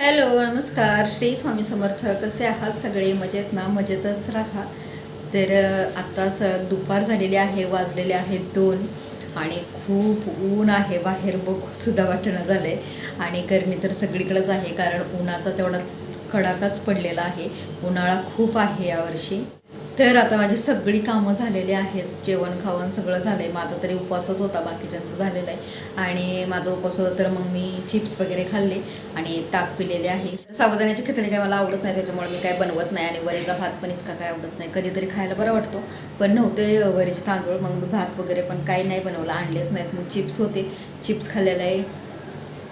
Hello नमस्कार. श्री स्वामी समर्थ. कसे आहात सगळे? मजेत ना? मजेतच राहा. तर आत्ता स दुपार झालेली आहे वाजलेले आहेत दोन आणि खूप ऊन आहे. बाहेर बघू सुद्धा वाटणं झालं आहे आणि गरमी तर सगळीकडंच आहे कारण उन्हाचा तेवढा कडाकाच पडलेला आहे. उन्हाळा खूप आहे यावर्षी तर आता माझी सगळी कामं झालेली आहेत. जेवण खावण सगळं झालं आहे माझा तरी उपवासच होता बाकीच्यांचं झालेलं आहे. आणि माझा उपवास होता तर मग मी चिप्स वगैरे खाल्ले आणि ताक पिलेले आहे. साबुदाण्याची खिचडी काय मला आवडत नाही त्याच्यामुळे मी काय बनवत नाही आणि वरीचा भात पण इतका काय आवडत नाही. कधीतरी खायला बरा वाटतो. पण नव्हते वरीचे तांदूळ मग मी भात वगैरे पण काही नाही बनवलं आणलेच नाहीत. मग चिप्स होते. चिप्स खाल्लेलं आहे.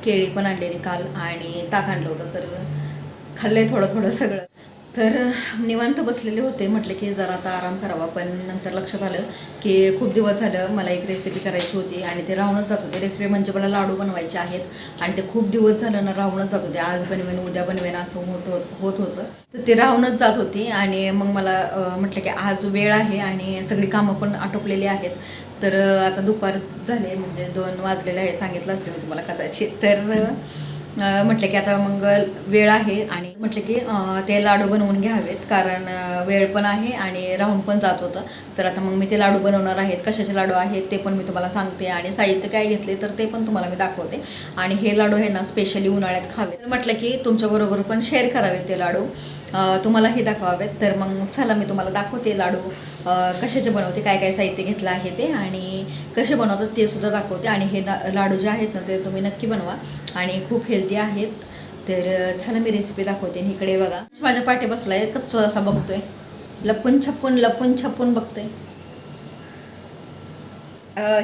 केळी पण आणलेली काल आणि ताक आणलं होतं तर खाल्लंय थोडं थोडं सगळं. तर निवांत बसलेले होते. म्हटलं की जरा आता आराम करावा. पण नंतर लक्षात आलं की खूप दिवस झालं मला एक रेसिपी करायची होती आणि ते राहूनच जात होते. रेसिपी म्हणजे मला लाडू बनवायचे आहेत. आणि ते खूप दिवस झालं ना राहूनच जात होते. आज बनवेन उद्या बनवेन असं होत होत होत होतं. तर ते राहूनच जात होती आणि मग मला म्हटलं की आज वेळ आहे आणि सगळी कामं पण आटोपलेली आहेत. तर आता दुपार झाले म्हणजे दोन वाजलेले आहे. सांगितलं असेल मी तुम्हाला कदाचित. तर म्हटलं की आता मग वेळ आहे आणि म्हटलं की ते लाडू बनवून घ्यावेत कारण वेळ पण आहे आणि राहून पण जात होतं. तर आता मग मी ते लाडू बनवणार आहेत कशाचे लाडू आहेत ते पण मी तुम्हाला सांगते आणि साहित्य काय घेतले तर ते पण तुम्हाला मी दाखवते. आणि हे लाडू हे ना स्पेशली उन्हाळ्यात खावे तर म्हटलं की तुमच्याबरोबर पण शेअर करावेत ते लाडू. तुम्हालाही दाखवावेत. तर मग चला मी तुम्हाला दाखवते लाडू. कशाचे बनवते काय काय साहित्य घेतलं आहे ते आणि कसे बनवतात ते सुद्धा दाखवते. आणि हे लाडू जे आहेत ना ते तुम्ही नक्की बनवा. आणि खूप हेल्दी आहेत. तर चला मी रेसिपी दाखवते. आणि इकडे बघा. माझ्या पाठी बसलाय. कच्च असा बघतोय. लपून छपून लपून छपून बघतोय.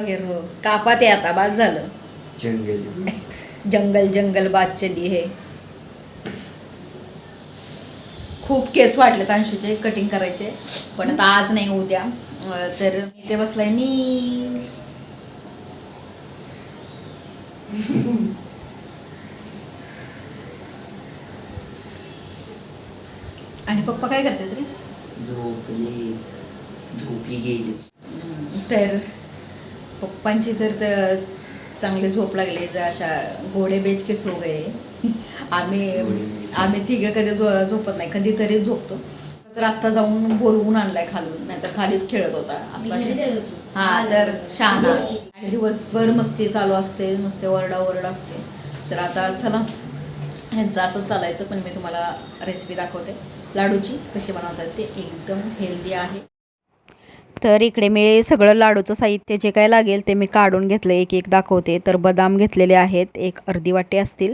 हिरो कापा ते आता. बाद झालं. जंगल. जंगल जंगल बात चली है. खूप केस वाढलेत अंशूचे कटिंग करायचे. पण आता आज नाही उद्या. तर ते बसलाय नी. आणि पप्पा काय करतात रे? झोपली झोपली गेली. तर पप्पांची तर चांगली झोप लागली अशा घोडे बेच के सो गए. आम्ही आम्ही तिघं कधी झो- झोपत नाही कधीतरी झोपतो. तर आत्ता जाऊन बोलवून आणलाय खालून नाहीतर खालीच खेळत होता. असला हा तर शहाणा. आणि दिवसभर मस्ती चालू असते नुसते ओरडा ओरड असते. तर आता चला ह्यांचं असंच चालायचं पण मी तुम्हाला रेसिपी दाखवते. लाडूची कशी बनवतात ते एकदम हेल्दी आहे. तर इकडे मी सगळं लाडूचं साहित्य जे काय लागेल ते मी काढून घेतलं एक एक दाखवते. तर बदाम घेतलेले आहेत एक अर्धी वाटी असतील.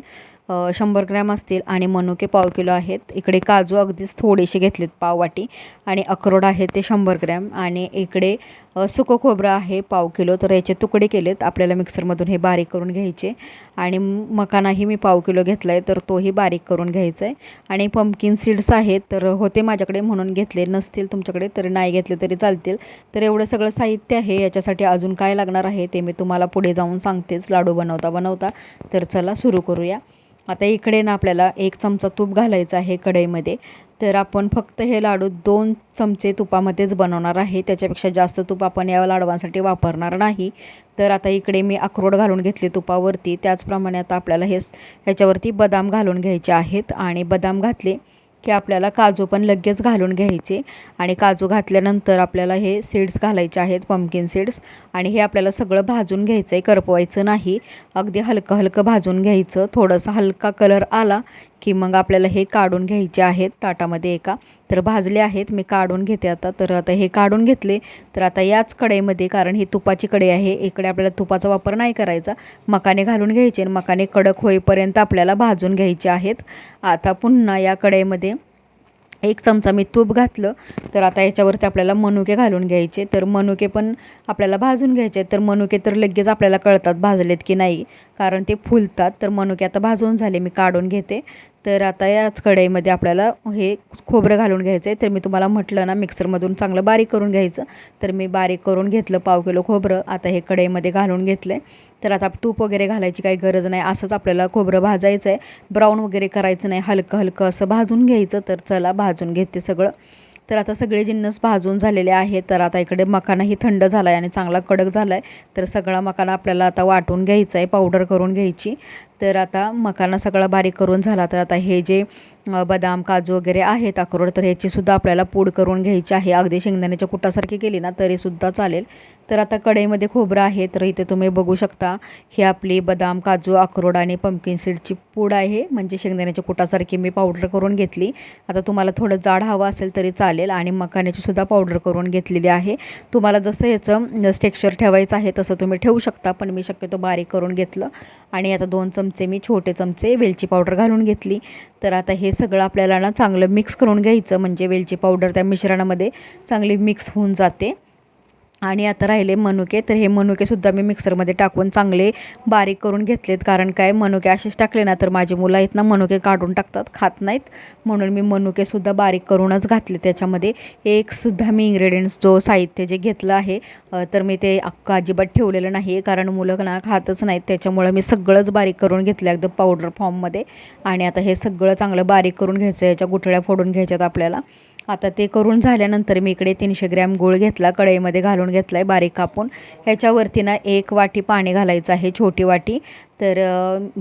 शंभर ग्रॅम असतील आणि मनुके पाव किलो आहेत. इकडे काजू अगदीच थोडेसे घेतलेत पाव वाटी आणि अक्रोड आहेत ते शंभर ग्रॅम आणि इकडे सुकं खोबरं आहे पाव किलो. तर याचे तुकडे केलेत. आपल्याला मिक्सरमधून हे बारीक करून घ्यायचे. आणि मकानाही मी पाव किलो घेतला आहे तर तोही बारीक करून घ्यायचा आहे आणि पंपकिन सीड्स आहेत तर होते माझ्याकडे म्हणून घेतले नसतील तुमच्याकडे तर नाही घेतले तरी चालतील. तर एवढं सगळं साहित्य आहे. याच्यासाठी अजून काय लागणार आहे ते मी तुम्हाला पुढे जाऊन सांगतेच. लाडू बनवता बनवता. तर चला सुरू करूया. आता इकडे ना आपल्याला एक चमचा तूप घालायचं आहे कढईमध्ये. तर आपण फक्त हे लाडू दोन चमचे तुपामध्येच बनवणार आहे. त्याच्यापेक्षा जास्त तूप आपण या लाडवांसाठी वापरणार नाही. तर आता इकडे मी अक्रोड घालून घेतले तुपावरती. त्याचप्रमाणे आता आपल्याला हे ह्याच्यावरती बदाम घालून घ्यायचे आहेत आणि बदाम घातले की आपल्याला काजू पण लगेच घालून घ्यायचे. आणि काजू घातल्यानंतर आपल्याला हे सीड्स घालायचे आहेत पम्पकिन सीड्स आणि हे आपल्याला सगळं भाजून घ्यायचं आहे करपवायचं नाही. अगदी हलकं हलकं भाजून घ्यायचं. थोडंसं हलका कलर आला की मग आपल्याला हे काढून घ्यायचे आहेत ताटामध्ये एका. तर भाजले आहेत मी काढून घेते आता. तर आता हे काढून घेतले तर आता याच कढईमध्ये कारण ही तुपाची कढई आहे इकडे आपल्याला तुपाचा वापर नाही करायचा. मकाने घालून घ्यायचे आणि मकाने कडक होईपर्यंत आपल्याला भाजून घ्यायचे आहेत. आता पुन्हा या कढईमध्ये एक चमचा मी तूप घातलं तर आता याच्यावरती आपल्याला मनुके घालून घ्यायचे. तर मनुके पण आपल्याला भाजून घ्यायचे. तर मनुके तर लगेच आपल्याला कळतात भाजलेत की नाही कारण ते फुलतात. तर मनुके आता भाजून झाले मी काढून घेते. तर आता याच कढईमध्ये आपल्याला हे खोबरं घालून घ्यायचं आहे तर मी तुम्हाला म्हटलं ना मिक्सरमधून चांगलं बारीक करून घ्यायचं. तर मी बारीक करून घेतलं पाव किलो खोबरं. आता हे कढईमध्ये घालून घेतलं आहे तर आता तूप वगैरे घालायची काही गरज नाही. असंच आपल्याला खोबरं भाजायचं आहे ब्राऊन वगैरे करायचं नाही. हलकं हलकं असं भाजून घ्यायचं. तर चला भाजून घेते सगळं. तर आता सगळे जिन्नस भाजून झालेले आहेत तर आता इकडे मकानाही थंड झाला आहे आणि चांगला कडक झाला आहे तर सगळा मकाना आपल्याला आता वाटून घ्यायचा आहे पावडर करून घ्यायची. तर आता मकाना सगळा बारीक करून झाला. तर आता हे जे बदाम काजू वगैरे आहेत अक्रोड तर ह्याचीसुद्धा आपल्याला पूड करून घ्यायची आहे. अगदी शेंगदाण्याच्या कुटासारखी केली ना तरीसुद्धा चालेल. तर आता कढईमध्ये खोबरं आहे तर इथे तुम्ही बघू शकता ही आपली बदाम काजू अक्रोड आणि पम्पकिन सीडची पूड आहे. म्हणजे शेंगदाण्याच्या कुटासारखी मी पावडर करून घेतली. आता तुम्हाला थोडं जाड हवं असेल तरी चालेल आणि मखाण्याचीसुद्धा पावडर करून घेतलेली आहे. तुम्हाला जसं याचं स्टेक्चर ठेवायचं आहे तसं तुम्ही ठेवू शकता पण मी शक्यतो बारीक करून घेतलं. आणि आता दोन चमचे मी छोटे चमचे वेलची पावडर घालून घेतली. तर आता हे सगळं आपल्याला ना चांगलं मिक्स करून घ्यायचं. म्हणजे वेलची पावडर त्या मिश्रणामध्ये चांगली मिक्स होऊन जाते. आणि आता राहिले मनुके. तर हे मनुकेसुद्धा मी मिक्सरमध्ये टाकून चांगले बारीक करून घेतलेत. कारण काय? मनुके असेच टाकले ना तर माझी मुलं आहेत ना मनुके काढून टाकतात खात नाहीत. म्हणून मी मनुकेसुद्धा बारीक करूनच घातले त्याच्यामध्ये. एकसुद्धा मी इंग्रेडियंट्स जो साहित्य जे घेतलं आहे तर मी ते अक्का अजिबात ठेवलेलं नाही कारण मुलं ना खातच नाहीत. त्याच्यामुळं मी सगळंच बारीक करून घेतलं एकदम पावडर फॉर्ममध्ये आणि आता हे सगळं चांगलं बारीक करून घ्यायचं याच्या गुठळ्या फोडून घ्यायच्यात आपल्याला. आता ते करून झाल्यानंतर मी इकडे तीनशे ग्रॅम गूळ घेतला कढईमध्ये घालून घेतला आहे बारीक कापून. ह्याच्यावरती ना एक वाटी पाणी घालायचं आहे छोटी वाटी. तर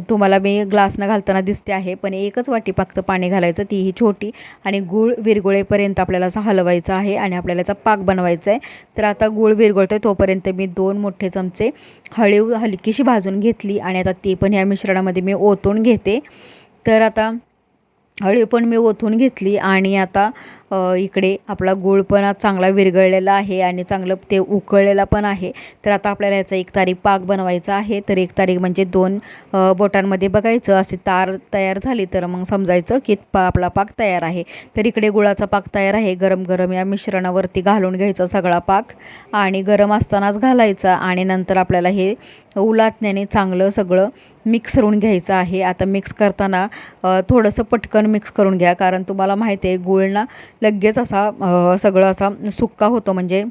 तुम्हाला मी ग्लासनं घालताना दिसते आहे पण एकच वाटी फक्त पाणी घालायचं तीही छोटी. आणि गूळ विरगुळेपर्यंत आपल्याला असं हलवायचं आहे आणि आपल्याला याचा पाक बनवायचा आहे. तर आता गूळ विरगळतो आहे तोपर्यंत मी दोन मोठे चमचे हळीव हलकीशी भाजून घेतली आणि आता ती पण ह्या मिश्रणामध्ये मी ओतून घेते. तर आता हळी पण मी ओतून घेतली आणि आता इकडे आपला गूळ पण आज चांगला विरघळलेला आहे आणि चांगलं ते उकळलेला पण आहे. तर आता आपल्याला याचा एक तारीख पाक बनवायचा आहे. तर एक तारीख म्हणजे दोन बोटांमध्ये बघायचं. असे तार तयार झाली तर मग समजायचं की पा आपला पाक तयार आहे. तर इकडे गुळाचा पाक तयार आहे. गरम गरम या मिश्रणावरती घालून घ्यायचा सगळा पाक आणि गरम असतानाच घालायचा आणि नंतर आपल्याला हे उलातण्याने चांगलं सगळं मिक्स करून घ्यायचं आहे. आता मिक्स करताना थोडंसं पटकन मिक्स करून घ्या. कारण तुम्हाला माहिती आहे गूळ ना लगेच असा सगळं असा सुक्का होतो. म्हणजे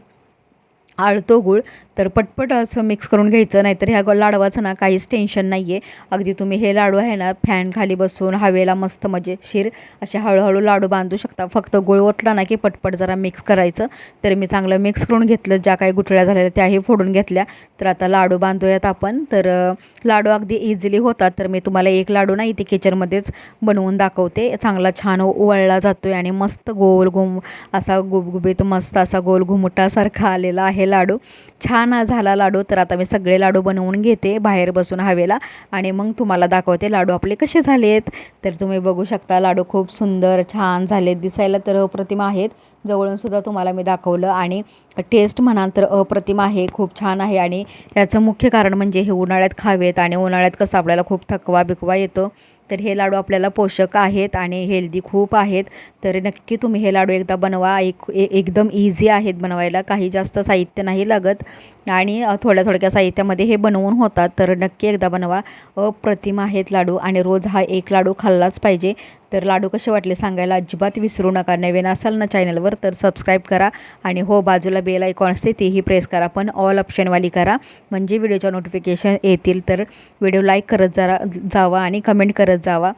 आळतो गूळ तर पटपट असं मिक्स करून घ्यायचं नाहीतर ह्या ग- लाडवाचं ना काहीच टेन्शन नाही आहे अगदी तुम्ही हे लाडू आहे ना फॅन खाली बसून हवेला मस्त मजेशीर असे हळूहळू लाडू बांधू शकता. फक्त गुळ ओतला ना की पटपट जरा मिक्स करायचं. तर मी चांगलं मिक्स करून घेतलं ज्या काही गुठळ्या झालेल्या त्याही फोडून घेतल्या. तर आता लाडू बांधूयात आपण. तर लाडू अगदी इझिली होतात. तर मी तुम्हाला एक लाडू ना इथे किचनमध्येच बनवून दाखवते. चांगला छान वळला जातो आहे आणि मस्त गोल घुम असा गुबगुबीत मस्त असा गोल घुमटासारखा आलेला आहे लाडू. छान झाला लाडू तर आता मी सगळे लाडू बनवून घेते बाहेर बसून हवेला. आणि मग तुम्हाला दाखवते लाडू आपले कसे झाले आहेत तर तुम्ही बघू शकता लाडू खूप सुंदर छान झालेत दिसायला तर अप्रतिम आहेत. जवळून सुद्धा तुम्हाला मी दाखवलं. आणि टेस्ट म्हणाल तर अप्रतिम आहे खूप छान आहे. आणि याचं मुख्य कारण म्हणजे हे उन्हाळ्यात खावेत आणि उन्हाळ्यात कसं आपल्याला खूप थकवा बिकवा येतो. तर हे लाडू आपल्याला पोषक आहेत आणि हेल्दी खूप आहेत. तर नक्की तुम्ही हे लाडू एकदा बनवा. एक ए- एकदम इझी आहेत बनवायला. काही जास्त साहित्य नाही लागत. आणि थोड्या थोडक्या साहित्यामध्ये हे बनवून होतात. तर नक्की एकदा बनवा. अप्रतिम आहेत लाडू आणि रोज हा एक लाडू खाल्लाच पाहिजे. तर लाडू कसे वाटले सांगायला अजिबात विसरू नका. नवीन असाल ना चॅनलवर तर सबस्क्राईब करा आणि हो बाजूला बेल आयकॉन असते तीही प्रेस करा. पण ऑल ऑप्शनवाली करा. म्हणजे व्हिडिओच्या नोटिफिकेशन येतील तर व्हिडिओ लाईक करत जरा जावा आणि कमेंट करत जावा.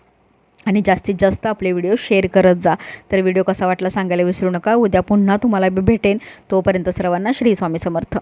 आणि जास्तीत जास्त आपले व्हिडिओ शेअर करत जा. तर व्हिडिओ कसा वाटला सांगायला विसरू नका. उद्या पुन्हा तुम्हाला भेटेन. तोपर्यंत सर्वांना श्री स्वामी समर्थ.